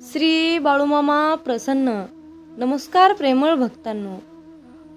श्री बाळूमामा प्रसन्न. नमस्कार प्रेमळ भक्तांनो.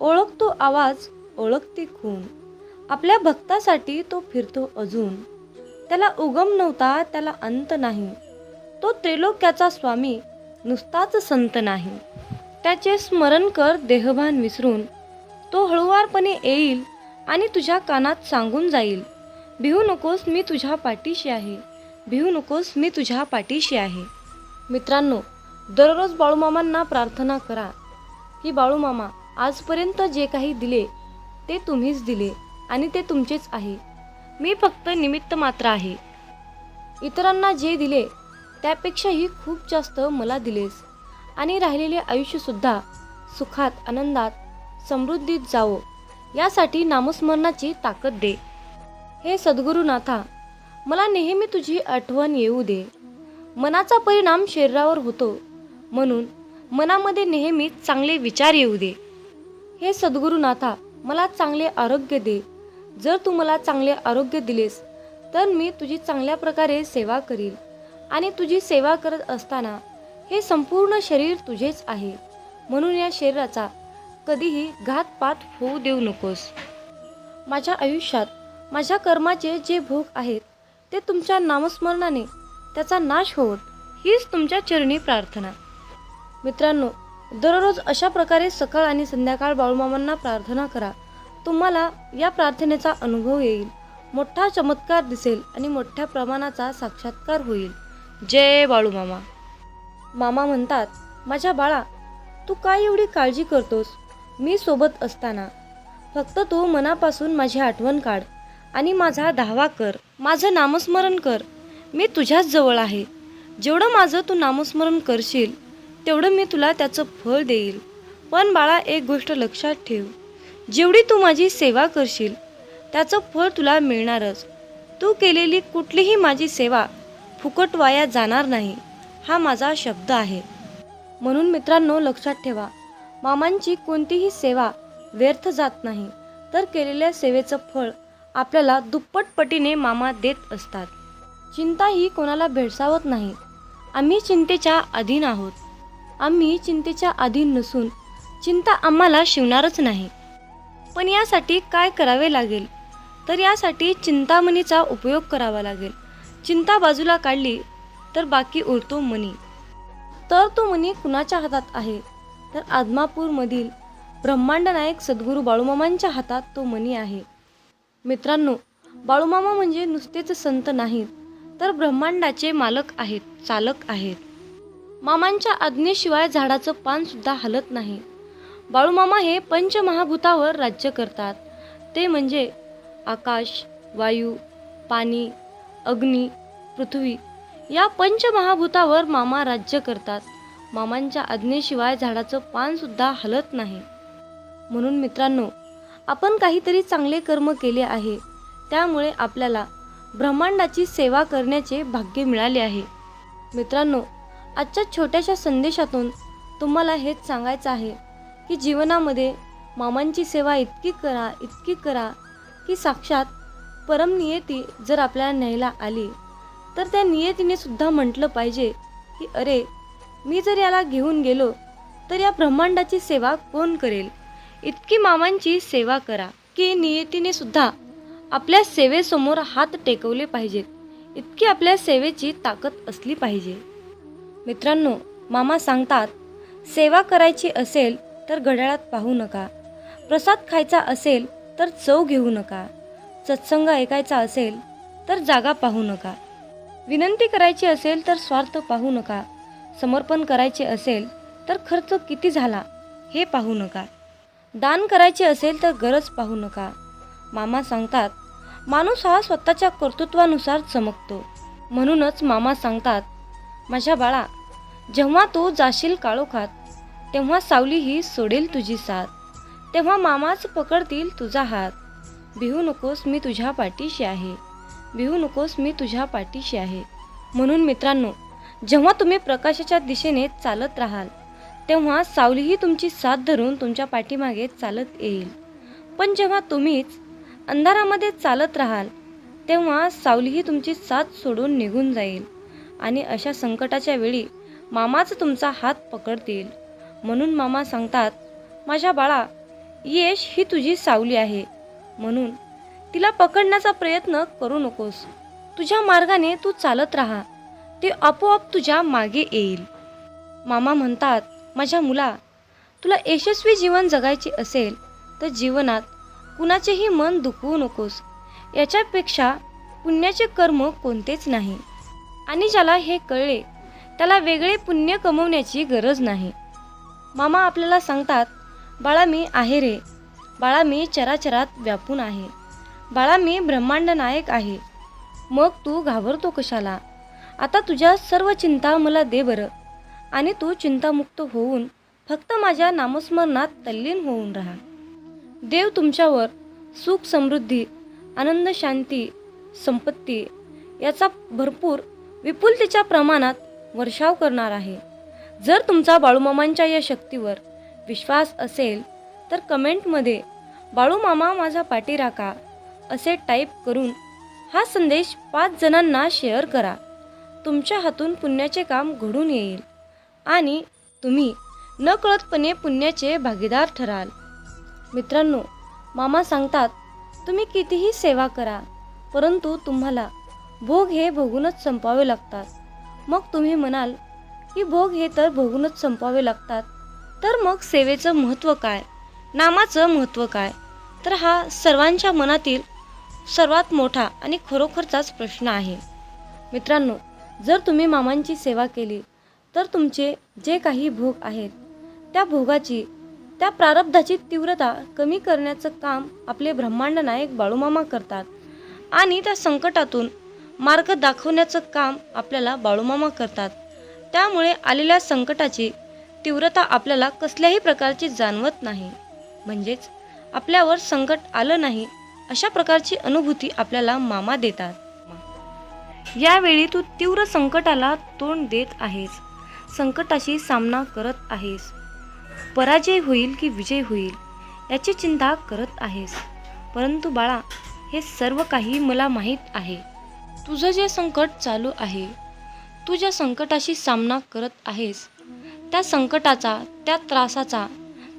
ओळखतो आवाज ओळखते खून. आपल्या भक्तासाठी तो फिरतो अजून. त्याला उगम नव्हता त्याला अंत नाही. तो त्रिलोक्याचा स्वामी नुसताच संत नाही. त्याचे स्मरण कर देहभान विसरून. तो हळुवारपणे येईल आणि तुझ्या कानात सांगून जाईल. भिवू नकोस मी तुझ्या पाठीशी आहे. भिवू नकोस मी तुझ्या पाठीशी आहे. मित्रांनो दररोज बाळूमामांना प्रार्थना करा. की बाळूमामा आजपर्यंत जे काही दिले ते तुम्हीच दिले आणि ते तुमचेच आहे. मी फक्त निमित्त मात्र आहे. इतरांना जे दिले त्यापेक्षाही खूप जास्त मला दिलेस. आणि राहिलेले आयुष्यसुद्धा सुखात आनंदात समृद्धीत जावो. यासाठी नामस्मरणाची ताकद दे. हे सद्गुरुनाथा मला नेहमी तुझी आठवण येऊ दे. मनाचा परिणाम शरीरावर होतो. म्हणून मनामध्ये नेहमी चांगले विचार येऊ दे. हे सद्गुरुनाथा मला चांगले आरोग्य दे. जर तू मला चांगले आरोग्य दिलेस तर मी तुझी चांगल्या प्रकारे सेवा करील आणि तुझी सेवा करत असताना हे संपूर्ण शरीर तुझेच आहे. म्हणून या शरीराचा कधीही घातपात होऊ देऊ नकोस. माझ्या आयुष्यात माझ्या कर्माचे जे भोग आहेत ते तुमच्या नामस्मरणाने त्याचा नाश होत हीच तुमच्या चरणी प्रार्थना. मित्रांनो दररोज अशा प्रकारे सकाळ आणि संध्याकाळ बाळूमामांना प्रार्थना करा. तुम्हाला या प्रार्थनेचा अनुभव येईल. मोठा चमत्कार दिसेल आणि मोठ्या प्रमाणाचा साक्षात्कार होईल. जय बाळूमामा. मामा म्हणतात माझ्या बाळा तू काय एवढी काळजी करतोस? मी सोबत असताना. फक्त तू मनापासून माझी आठवण काढ आणि माझा धावा कर. माझं नामस्मरण कर. मी तुझ्याच जवळ आहे. जेवढं माझं तू नामस्मरण करशील तेवढं मी तुला त्याचं फळ देईल. पण बाळा एक गोष्ट लक्षात ठेव. जेवढी तू माझी सेवा करशील त्याचं फळ तुला मिळणारच. तू केलेली कुठलीही माझी सेवा फुकट वाया जाणार नाही हा माझा शब्द आहे. म्हणून मित्रांनो लक्षात ठेवा मामांची कोणतीही सेवा व्यर्थ जात नाही तर केलेल्या सेवेचं फळ आपल्याला दुप्पट पटीने मामा देत असतात. चिंता ही कोणाला भेडसावत नाही. आम्ही चिंतेच्या अधीन आहोत. आम्ही चिंतेच्या अधीन नसून चिंता आम्हाला शिवणारच नाही. पण यासाठी काय करावे लागेल? तर यासाठी चिंतामणीचा उपयोग करावा लागेल. चिंता बाजूला काढली तर बाकी उरतो मणी तर तो मणी कुणाच्या हातात आहे? तर आदमापूरमधील ब्रह्मांड नायक सद्गुरू बाळूमामांच्या हातात तो मणी आहे. मित्रांनो बाळूमामा म्हणजे नुसतेच संत नाहीत. तर ब्रह्मांडाचे मालक आहेत चालक आहेत. मामांच्या आज्ञेशिवाय झाडाचं पान सुद्धा हलत नाही. बाळूमामा हे पंचमहाभूतावर राज्य करतात. ते म्हणजे आकाश वायू पाणी अग्नी पृथ्वी या पंचमहाभूतावर मामा राज्य करतात. मामांच्या आज्ञेशिवाय झाडाचं पान सुद्धा हलत नाही. म्हणून मित्रांनो आपण काहीतरी चांगले कर्म केले आहे. त्यामुळे आपल्याला ब्रह्मांडाची सेवा करण्याचे भाग्य मिळाले आहे. मित्रांनो आजच्या छोट्याशा संदेशातून तुम्हाला हेच सांगायचं आहे की जीवनामध्ये मामांची सेवा इतकी करा इतकी करा की साक्षात परमनियती जर आपल्याला न्यायला आली तर त्या नियतीने सुद्धा म्हटलं पाहिजे की अरे मी जर याला घेऊन गेलो तर या ब्रह्मांडाची सेवा कोण करेल? इतकी मामांची सेवा करा की नियतीने सुद्धा आपल्या सेवेसमोर हात टेकवले पाहिजेत. इतकी आपल्या सेवेची ताकद असली पाहिजे. मित्रांनो मामा सांगतात सेवा करायची असेल तर घड्याळात पाहू नका. प्रसाद खायचा असेल तर चव घेऊ नका. सत्संग ऐकायचा असेल तर जागा पाहू नका. विनंती करायची असेल तर स्वार्थ पाहू नका. समर्पण करायचे असेल तर खर्च किती झाला हे पाहू नका. दान करायचे असेल तर गरज पाहू नका. मामा सांगतात माणूस हा स्वतःच्या कर्तृत्वानुसार चमकतो. म्हणूनच मामा सांगतात माझ्या बाळा जेव्हा तू जाशील काळोखात तेव्हा सावली ही सोडेल तुझी साथ. तेव्हा मामाच पकडतील तुझा हात. भिवू नकोस मी तुझ्या पाठीशी आहे. भिवू नकोस मी तुझ्या पाठीशी आहे. म्हणून मित्रांनो जेव्हा तुम्ही प्रकाशाच्या दिशेने चालत राहाल तेव्हा सावलीही तुमची साथ धरून तुमच्या पाठीमागे चालत येईल. पण जेव्हा तुम्हीच अंधारामध्ये चालत राहाल तेव्हा सावलीही तुमची साथ सोडून निघून जाईल. आणि अशा संकटाच्या वेळी मामाच तुमचा हात पकडतील. म्हणून मामा सांगतात माझ्या बाळा यश ही तुझी सावली आहे. म्हणून तिला पकडण्याचा प्रयत्न करू नकोस. तुझ्या मार्गाने तू चालत राहा. ते आपोआप तुझ्या मागे येईल. मामा म्हणतात माझ्या मुला तुला यशस्वी जीवन जगायचे असेल तर जीवनात कुणाचेही मन दुखवू नकोस. याच्यापेक्षा पुण्याचे कर्म कोणतेच नाही. आणि ज्याला हे कळले त्याला वेगळे पुण्य कमवण्याची गरज नाही. मामा आपल्याला सांगतात बाळा मी आहे रे. बाळा मी चराचरात व्यापून आहे. बाळा मी ब्रह्मांड नायक आहे. मग तू घाबरतो कशाला? आता तुझ्या सर्व चिंता मला दे बरं. आणि तू चिंतामुक्त होऊन फक्त माझ्या नामस्मरणात तल्लीन होऊन राहा. देव तुमच्यावर सुख समृद्धी आनंद शांती संपत्ती याचा भरपूर विपुलतेच्या प्रमाणात वर्षाव करणार आहे. जर तुमचा बाळूमामांच्या या शक्तीवर विश्वास असेल तर कमेंटमध्ये बाळूमामा माझा पाठीराखा असे टाईप करून हा संदेश पाच जणांना शेअर करा. तुमच्या हातून पुण्याचे काम घडून येईल आणि तुम्ही नकळतपणे पुण्याचे भागीदार ठराल. मित्रांनो मामा सांगतात तुम्ही कितीही सेवा करा परंतु तुम्हाला भोग हे भोगूनच संपावे लागतात. मग तुम्ही म्हणाल की भोग हे तर भोगूनच संपावे लागतात. तर मग सेवेचं महत्त्व काय? नामाचं महत्त्व काय? तर हा सर्वांच्या मनातील सर्वात मोठा आणि खरोखरचाच प्रश्न आहे. मित्रांनो जर तुम्ही मामांची सेवा केली तर तुमचे जे काही भोग आहेत त्या भोगाची त्या प्रारब्धाची तीव्रता कमी करण्याचं काम आपले ब्रह्मांड नायक बाळूमामा करतात आणि त्या संकटातून मार्ग दाखवण्याचं काम आपल्याला बाळूमामा करतात. त्यामुळे आलेल्या संकटाची तीव्रता आपल्याला कसल्याही प्रकारची जाणवत नाही. म्हणजेच आपल्यावर संकट आलं नाही अशा प्रकारची अनुभूती आपल्याला मामा देतात. यावेळी तू तीव्र संकटाला तोंड देत आहेस. संकटाशी सामना करत आहेस. पराजय होईल की विजय होईल याची चिंता करत आहेस. परंतु बाळा हे सर्व काही मला माहीत आहे. तुझं जे संकट चालू आहे तू ज्या संकटाशी सामना करत आहेस त्या संकटाचा त्या त्रासाचा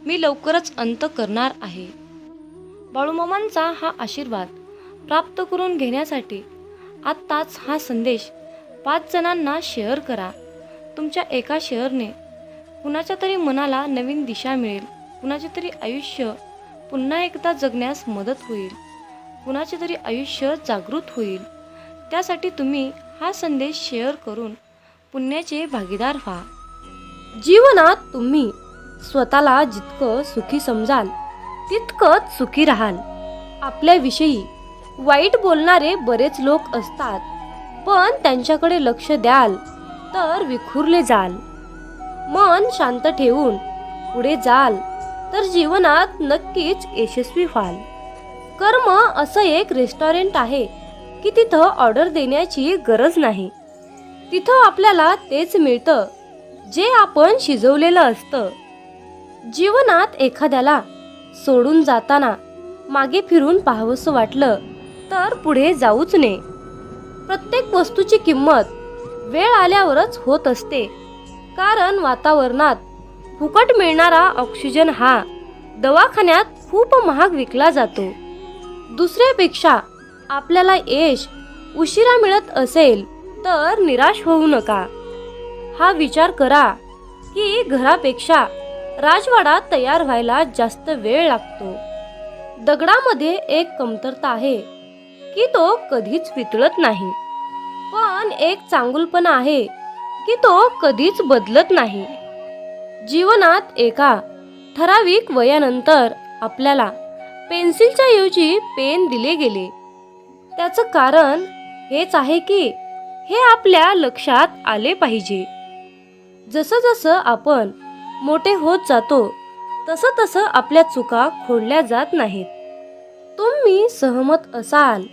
मी लवकरच अंत करणार आहे. बाळूमामांचा हा आशीर्वाद प्राप्त करून घेण्यासाठी आत्ताच हा संदेश पाच जणांना शेअर करा. तुमच्या एका शेअरने कुणाच्या तरी मनाला नवीन दिशा मिळेल. कुणाचे तरी आयुष्य पुन्हा एकदा जगण्यास मदत होईल. कुणाचे तरी आयुष्य जागृत होईल. त्यासाठी तुम्ही हा संदेश शेअर करून पुण्याचे भागीदार व्हा. जीवनात तुम्ही स्वतःला जितकं सुखी समजाल तितकंच सुखी राहाल. आपल्याविषयी वाईट बोलणारे बरेच लोक असतात पण त्यांच्याकडे लक्ष द्याल तर विखुरले जाल. मन शांत ठेवून पुढे जाल तर जीवनात नक्कीच यशस्वी व्हाल. कर्म असं एक रेस्टॉरंट आहे की तिथं ऑर्डर देण्याची गरज नाही. तिथं आपल्याला तेच मिळतं जे आपण शिजवलेलं असतं. जीवनात एखाद्याला सोडून जाताना मागे फिरून पाहावंसं वाटलं तर पुढे जाऊच नये. प्रत्येक वस्तूची किंमत वेळ आल्यावरच होत असते. कारण वातावरणात फुकट मिळणारा ऑक्सिजन हा दवाखान्यात खूप महाग विकला जातो. दुसऱ्यापेक्षा आपल्याला यश उशिरा मिळत असेल तर निराश होऊ नका. हा विचार करा की घरापेक्षा राजवाडा तयार व्हायला जास्त वेळ लागतो. दगडामध्ये एक कमतरता आहे की तो कधीच वितळत नाही. पण एक चांगुलपणा आहे की तो कधीच बदलत नाही. जीवनात एका ठराविक वयानंतर आपल्याला पेन्सिलच्या ऐवजी पेन दिले गेले. त्याचं कारण हेच आहे की हे आपल्या लक्षात आले पाहिजे. जसं जसं आपण मोठे होत जातो तसं तसं आपल्या चुका खोडल्या जात नाहीत. तुम्ही सहमत असाल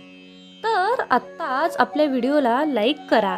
तर आत्ताच आपल्या व्हिडिओला लाईक करा.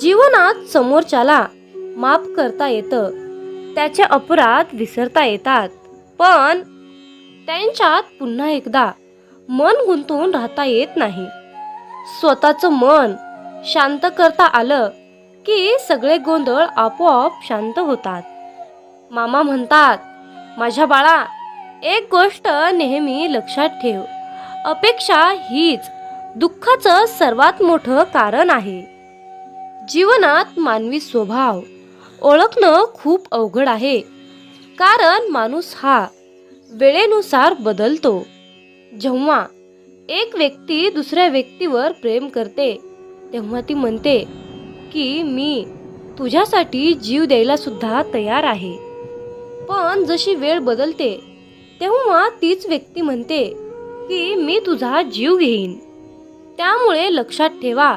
जीवनात समोरच्याला माफ करता येतं. त्याचे अपराध विसरता येतात. पण त्यांच्यात पुन्हा एकदा मन गुंतवून राहता येत नाही. स्वतःचं मन शांत करता आलं की सगळे गोंधळ आपोआप शांत होतात. मामा म्हणतात माझ्या बाळा एक गोष्ट नेहमी लक्षात ठेव. अपेक्षा हीच दुःखाचं सर्वात मोठं कारण आहे. जीवनात मानवी स्वभाव ओळखणं खूप अवघड आहे. कारण माणूस हा वेळेनुसार बदलतो. जेव्हा एक व्यक्ती दुसऱ्या व्यक्तीवर प्रेम करते तेव्हा ती म्हणते की मी तुझ्यासाठी जीव द्यायला सुद्धा तयार आहे. पण जशी वेळ बदलते तेव्हा तीच व्यक्ती म्हणते की मी तुझा जीव घेईन. त्यामुळे लक्षात ठेवा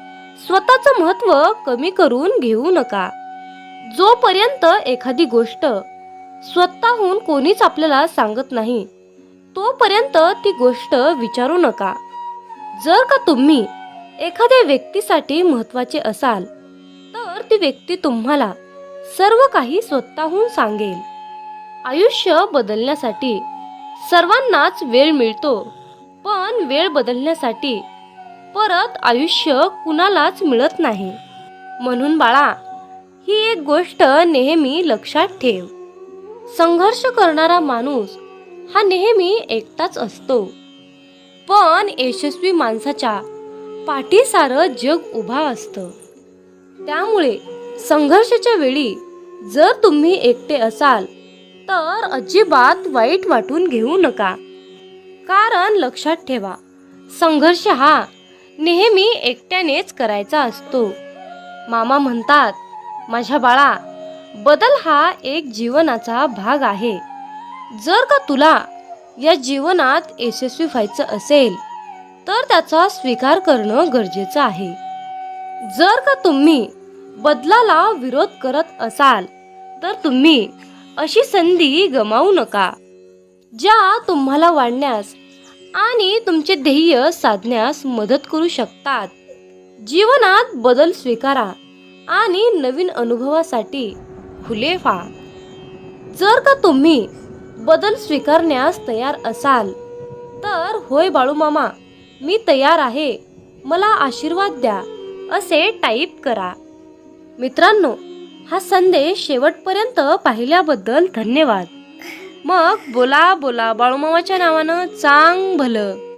स्वतःचं महत्त्व कमी करून घेऊ नका. जोपर्यंत एखादी गोष्ट स्वतःहून कोणीच आपल्याला सांगत नाही तोपर्यंत ती गोष्ट विचारू नका. जर का तुम्ही एखाद्या व्यक्तीसाठी महत्त्वाचे असाल तर ती व्यक्ती तुम्हाला सर्व काही स्वतःहून सांगेल. आयुष्य बदलण्यासाठी सर्वांनाच वेळ मिळतो पण वेळ बदलण्यासाठी परत आयुष्य कुणालाच मिळत नाही. म्हणून बाळा ही एक गोष्ट नेहमी लक्षात ठेव. संघर्ष करणारा माणूस हा नेहमी एकटाच असतो. पण यशस्वी माणसाच्या पाठीसारं जग उभा असतं. त्यामुळे संघर्षाच्या वेळी जर तुम्ही एकटे असाल तर अजिबात वाईट वाटून घेऊ नका. कारण लक्षात ठेवा संघर्ष हा नेहमी एकट्यानेच करायचा असतो. मामा म्हणतात माझ्या बाळा बदल हा एक जीवनाचा भाग आहे. जर का तुला या जीवनात यशस्वी व्हायचं असेल तर त्याचा स्वीकार करणं गरजेचं आहे. जर का तुम्ही बदलाला विरोध करत असाल तर तुम्ही अशी संधी गमावू नका ज्या तुम्हाला वाढण्यास आणि तुमचे ध्येय साधण्यास मदत करू शकतात. जीवनात बदल स्वीकारा आणि नवीन अनुभवासाठी खुले व्हा. जर का तुम्ही बदल स्वीकारण्यास तयार असाल तर होय बाळू मामा मी तयार आहे. मला आशीर्वाद द्या असे टाईप करा. मित्रांनो हा संदेश शेवटपर्यंत पाहिल्याबद्दल धन्यवाद. मग बोला बोला बाळूमामाच्या नावानं चांग भलं.